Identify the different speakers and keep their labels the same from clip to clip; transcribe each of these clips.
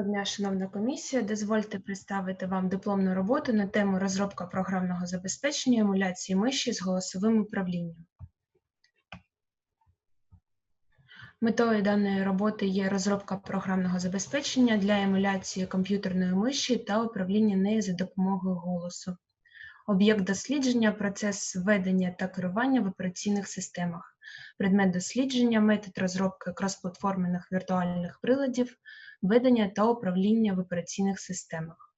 Speaker 1: Доброго дня, шановна комісія. Дозвольте представити вам дипломну роботу на тему розробка програмного забезпечення емуляції миші з голосовим управлінням. Метою даної роботи є розробка програмного забезпечення для емуляції комп'ютерної миші та управління нею за допомогою голосу. Об'єкт дослідження процес введення та керування в операційних системах. Предмет дослідження метод розробки кросплатформених віртуальних приладів, ведення та управління в операційних системах.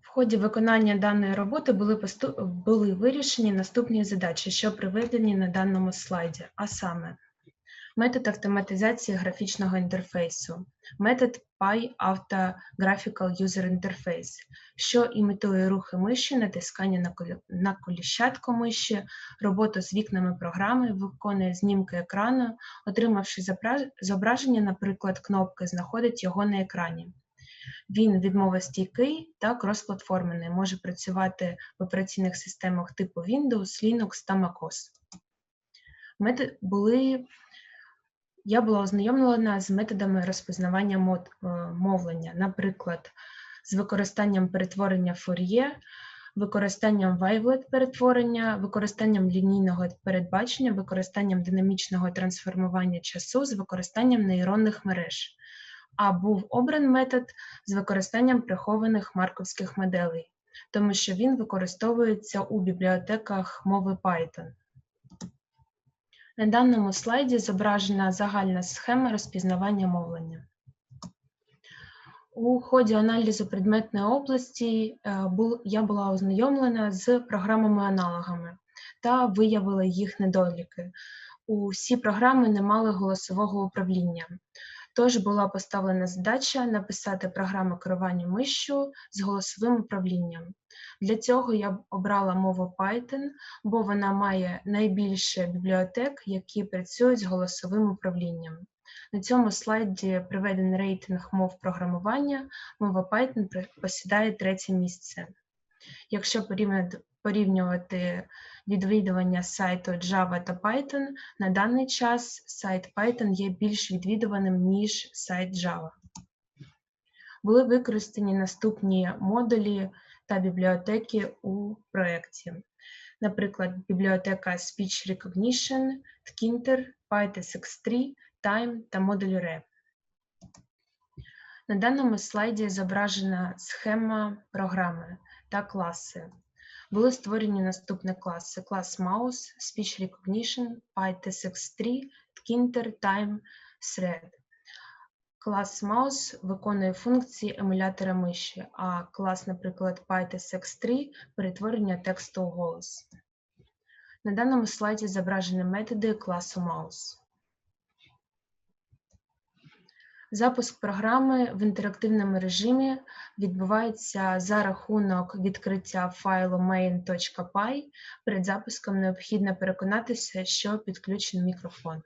Speaker 1: В ході виконання даної роботи були, посту- були вирішені наступні задачі, що приведені на даному слайді, а саме метод автоматизації графічного інтерфейсу, метод PI Auto Graphical User Interface, що імітує рухи миші, натискання на, колі- коліщатку миші, роботу з вікнами програми, виконує знімки екрану, отримавши зображення, наприклад, кнопки, знаходить його на екрані. Він відмовостійкий та кросплатформений, може працювати в операційних системах типу Windows, Linux та MacOS. Метод були я була ознайомлена з методами розпізнавання мод- е, мовлення, наприклад, з використанням перетворення Fourier, використанням Wavelet перетворення, використанням лінійного передбачення, використанням динамічного трансформування часу з використанням нейронних мереж. А був обраний метод з використанням прихованих марковських моделей, тому що він використовується у бібліотеках мови Python. На даному слайді зображена загальна схема розпізнавання мовлення. У ході аналізу предметної області е, я була ознайомлена з програмами-аналогами та виявила їх недоліки. Усі програми не мали голосового управління. Тож була поставлена задача написати програму керування мишшю з голосовим управлінням. Для цього я обрала мову Python, бо вона має найбільше бібліотек, які працюють з голосовим управлінням. На цьому слайді приведений рейтинг мов програмування. Мова Python посідає третє місце. Якщо порівнювати відвідування сайту Java та Python, на даний час сайт Python є більш відвідуваним, ніж сайт Java. Були використані наступні модулі та бібліотеки у проєкті. Наприклад, бібліотека Speech Recognition, Tkinter, PyTest-X3, Time та модуль RE. На даному слайді зображена схема програми та класи. Були створені наступні класи: клас Mouse, Speech Recognition, PyTest-X3, Tkinter, Time, Thread. Клас Mouse виконує функції емулятора миші, а клас, наприклад, PyTest-X3 – перетворення тексту у голос. На даному слайді зображені методи класу Mouse. Запуск програми в інтерактивному режимі відбувається за рахунок відкриття файлу main.py. Перед запуском необхідно переконатися, що підключений мікрофон.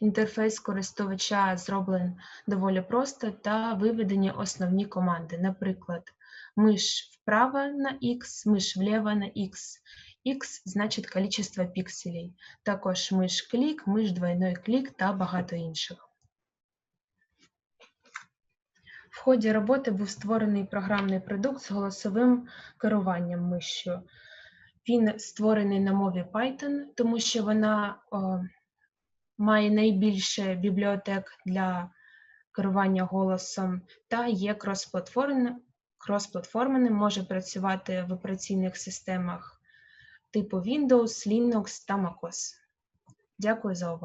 Speaker 1: Інтерфейс користувача зроблений доволі просто та виведені основні команди. Наприклад, миш вправо на X, миш вліво на X. X значить количество пікселей. Також миш клік, миш двойной клік та багато інших. В ході роботи був створений програмний продукт з голосовим керуванням мишшю. Він створений на мові Python, тому що вона о, має найбільше бібліотек для керування голосом та є кросплатформеним, кросплатформеним, може працювати в операційних системах типу Windows, Linux та MacOS. Дякую за увагу.